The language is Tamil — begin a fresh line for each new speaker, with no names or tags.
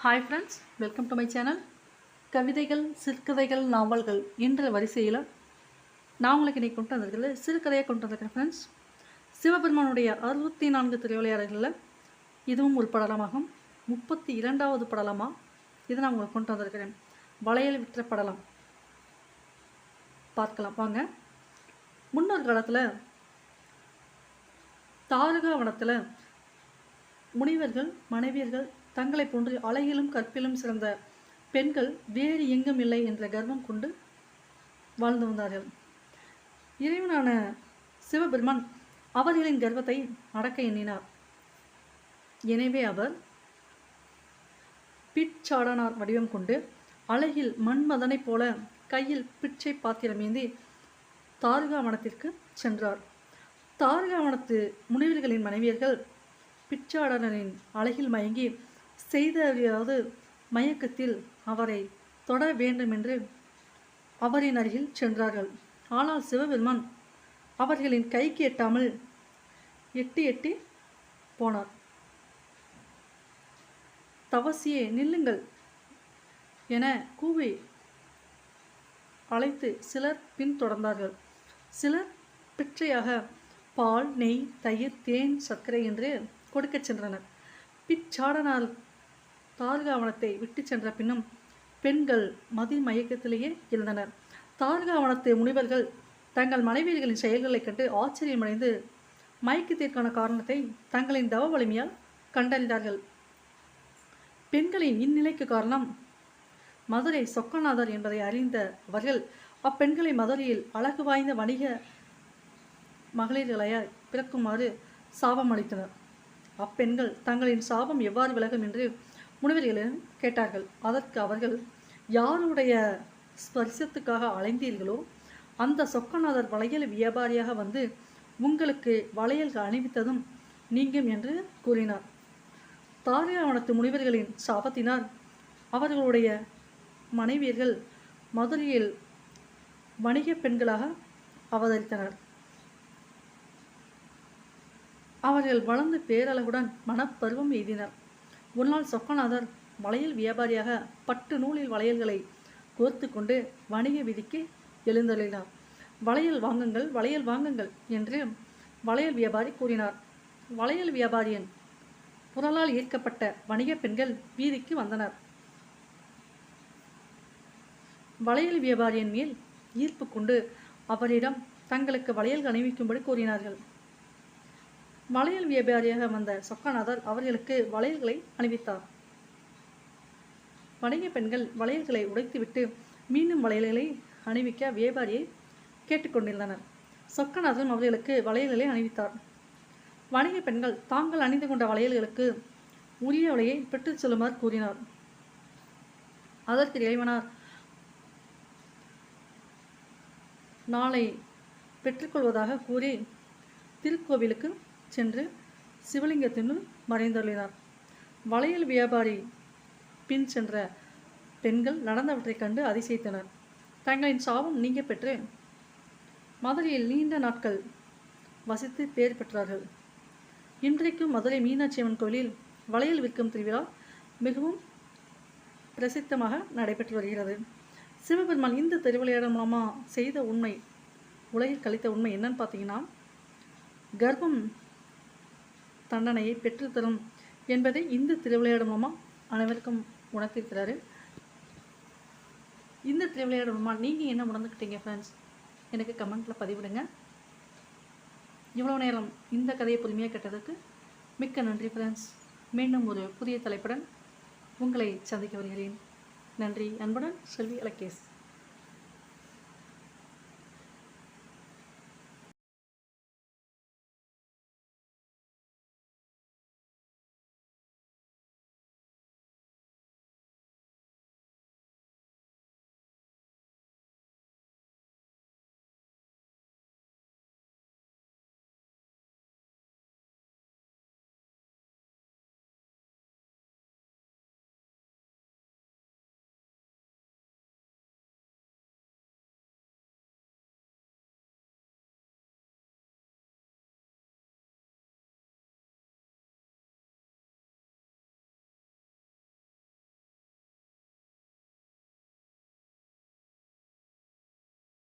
Hi friends welcome to my channel கவிதைகள் சிறுகதைகள் நாவல்கள் என்ற வரிசையில் நான் உங்களுக்கு இன்றைக்கி கொண்டு வந்திருக்கிறது சிறுகதையாக கொண்டு வந்திருக்கிறேன் ஃப்ரெண்ட்ஸ் சிவபெருமானுடைய அறுபத்தி நான்கு திரைவிளையாடல்களில் இதுவும் ஒரு படலமாகும். முப்பத்தி இரண்டாவது படலமாக இதை நான் உங்களுக்கு கொண்டு வந்திருக்கிறேன். வளையல் விற்ற படலம். பார்க்கலாம் வாங்க. முன்னொரு காலத்தில் தாரகாவனத்தில் முனிவர்கள் மனைவியர்கள் தங்களைப் போன்று அழகிலும் கற்பிலும் சிறந்த பெண்கள் வேறு எங்கும் இல்லை என்ற கர்வம் கொண்டு வாழ்ந்து வந்தார்கள். இறைவனான சிவபெருமான் அவர்களின் கர்வத்தை அடக்க எண்ணினார். எனவே அவர் பிட்சாடனார் வடிவம் கொண்டு அழகில் மண்மதனைப் போல கையில் பிச்சை பாத்திரமேந்தி தாருகாவனத்திற்கு சென்றார். தாருகாவனத்து முனிவர்களின் மனைவியர்கள் பிச்சாடனின் அழகில் மயங்கி செய்தறியாவது மயக்கத்தில் அவரை தொட வேண்டுமென்று அவரின் அருகில் சென்றார்கள். ஆனால் சிவபெருமான் அவர்களின் கைக்கு எட்டாமல் எட்டி எட்டி போனார். தவசியே நில்லுங்கள் என கூவி அழைத்து சிலர் பின்தொடர்ந்தார்கள் சிலர் பிற்றையாக பால் நெய் தயிர் தேன் சர்க்கரை என்று கொடுக்கச் சென்றனர். பிச்சாடனால் தார்காவனத்தை விட்டு சென்ற பின்னும் பெண்கள் மதி மயக்கத்திலேயே இருந்தனர். தார்காவனத்து முனிவர்கள் தங்கள் மனைவியர்களின் செயல்களைக் கண்டு ஆச்சரியமடைந்து மயக்கத்திற்கான காரணத்தை தங்களின் தவ வலிமையால் கண்டறிந்தார்கள். பெண்களின் இந்நிலைக்கு காரணம் மதுரை சொக்கநாதர் என்பதை அறிந்த அவர்கள் அப்பெண்களை மதுரையில் அழகு வாய்ந்த வணிக மகளிர்களையாய் பிறக்குமாறு சாபம் அளித்தனர் அப்பெண்கள் தங்களின் சாபம் எவ்வாறு விலகும் என்று முனிவர்களிடம் கேட்டார்கள். அதற்கு அவர்கள் யாருடைய ஸ்பரிசத்துக்காக அலைந்தீர்களோ அந்த சொக்கநாதர் வளையல் வியாபாரியாக வந்து உங்களுக்கு வளையல்கள் அணிவித்ததும் நீங்கும் என்று கூறினார். தாரியாவனத்து முனிவர்களின் சாபத்தினால் அவர்களுடைய மனைவியர்கள் மதுரையில் வணிக பெண்களாக அவதரித்தனர். அவர்கள் வளர்ந்து பேரளவுடன் மனப்பருவம் எய்தினர். ஒரு நாள் சொக்கநாதர் வளையல் வியாபாரியாக பட்டு நூலில் வளையல்களை கோர்த்து கொண்டு வணிக விதிக்கு எழுந்தள்ளினார் வளையல் வாங்குங்கள் வளையல் வாங்குங்கள் என்று வளையல் வியாபாரி கூறினார். வளையல் வியாபாரியின் புரளால் ஈர்க்கப்பட்ட வணிக பெண்கள் வீதிக்கு வந்தனர். வளையல் வியாபாரியின் மேல் ஈர்ப்பு கொண்டு அவரிடம் தங்களுக்கு வளையல் அணிவிக்கும்படி கூறினார்கள். வளையல் வியாபாரியாக வந்த சொக்கநாதர் அவர்களுக்கு வளையல்களை அணிவித்தார். வணிக பெண்கள் வளையல்களை உடைத்துவிட்டு மீண்டும் வளையல்களை அணிவிக்க வியாபாரியை கேட்டுக்கொண்டிருந்தனர். சொக்கநாதன் அவர்களுக்கு வளையல்களை அணிவித்தார். வணிக பெண்கள் தாங்கள் அணிந்து கொண்ட வளையல்களுக்கு உரிய விலையை பெற்றுச் செல்லுமாறு கூறினார். அதற்கு இறைவனார் நாளை பெற்றுக்கொள்வதாக கூறி திருக்கோவிலுக்கு சென்று சிவலிங்கத்தினுள் மறைந்துள்ளினார் வளையல் வியாபாரி பின் சென்ற பெண்கள் நடந்தவற்றைக் கண்டு அதிசயித்தனர். தங்களின் சாபம் நீங்க பெற்று மதுரையில் நீண்ட நாட்கள் வசித்து பேர் பெற்றார்கள். இன்றைக்கும் மதுரை மீனாட்சி அம்மன் கோயிலில் வளையல் விற்கும் திருவிழா மிகவும் பிரசித்தமாக நடைபெற்று வருகிறது. சிவபெருமான் இந்த திருவிளையாடல் மூலமாக செய்த உண்மை உலகில் கழித்த உண்மை என்னன்னு பார்த்தீங்கன்னா கர்ப்பம் தண்டனையை பெற்றுத்தரும் என்பதை இந்த திருவிளையாடு மூலமாக அனைவருக்கும் உணர்த்திருக்கிறாரு இந்த திருவிளையாடு மூலமாக நீங்கள் என்ன உணர்ந்துக்கிட்டீங்க ஃப்ரெண்ட்ஸ் எனக்கு கமெண்ட்டில் பதிவிடுங்க. இவ்வளோ நேரம் இந்த கதையை பொறுமையாக கேட்டதுக்கு மிக்க நன்றி ஃப்ரெண்ட்ஸ் மீண்டும் ஒரு புதிய தலைப்புடன் உங்களை சந்திக்க வருகிறேன். நன்றி அன்புடன் செல்வி அலகேஷ்